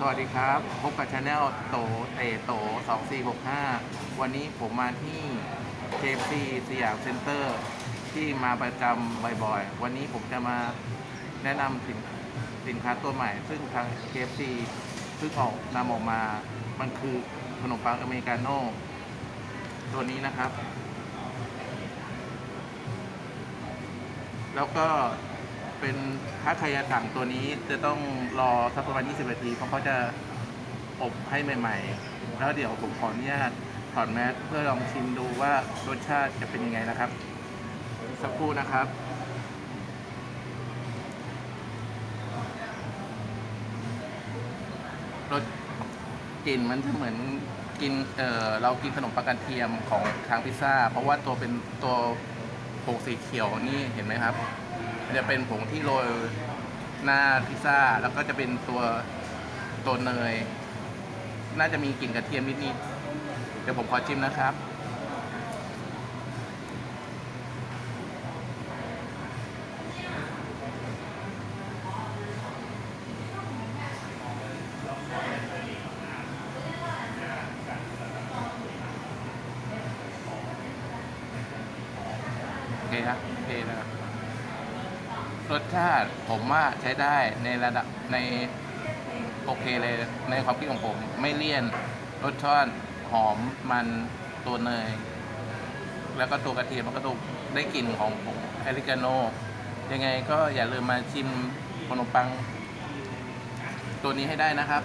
สวัสดีครับ พบกับชาแนลโตเตโต2465 วันนี้ผมมาที่ KFC สยามเซ็นเตอร์ที่มาประจำบ่อยๆ วันนี้ผมจะมาแนะนำสินสินค้าตัวใหม่ ซึ่งทาง KFC เพิ่งออกนำออกมา มันคือขนมปังอเมริกาโน่ตัวนี้นะครับ แล้วก็ เป็นถ้าใครจะสั่งตัวนี้จะต้องรอสักประมาณ 20 นาที เพราะเขาจะอบให้ใหม่ ๆ แล้วเดี๋ยวผมขออนุญาตถอดแมสเพื่อลองชิมดูว่ารสชาติจะเป็นยังไงนะครับ สักครู่นะครับ รสกลิ่นมันจะเหมือนกินเออเรากินขนมปังกระเทียมของทางพิซซ่า เพราะว่าตัวเป็นตัวผงสีเขียวนี่เห็นไหมครับ มันจะเป็นผงที่โรยหน้าพิซซ่า แล้วก็จะเป็นตัวตัวเนย น่าจะมีกลิ่นกระเทียมนิดๆเดี๋ยวผมขอชิมนะครับ โอเคครับโอเคนะครับ รสชาติผมว่าใช้ได้ในระดับในโอเคเลยในความคิดของผม ไม่เลี่ยน รสชาติหอมมันตัวเนย แล้วก็ตัวกระเทียมมันก็ตัวได้กลิ่นของผงอริกาโนยังไงก็อย่าลืมมาชิมขนมปัง ตัวนี้ให้ได้นะครับ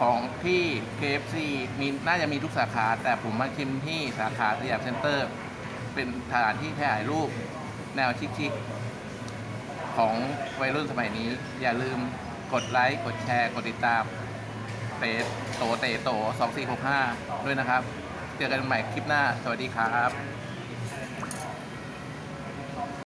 ของที่ KFC มีน่าจะมีทุกสาขา แต่ผมมาชิมที่สาขาสยามเซ็นเตอร์ เป็นสถานที่ถ่ายรูป แนวชิคๆของวัยรุ่นสมัยนี้ อย่าลืมกดไลค์กดแชร์ กดติดตามเตโตเตโต2465 ด้วยนะครับ เจอกันใหม่คลิปหน้า สวัสดีครับ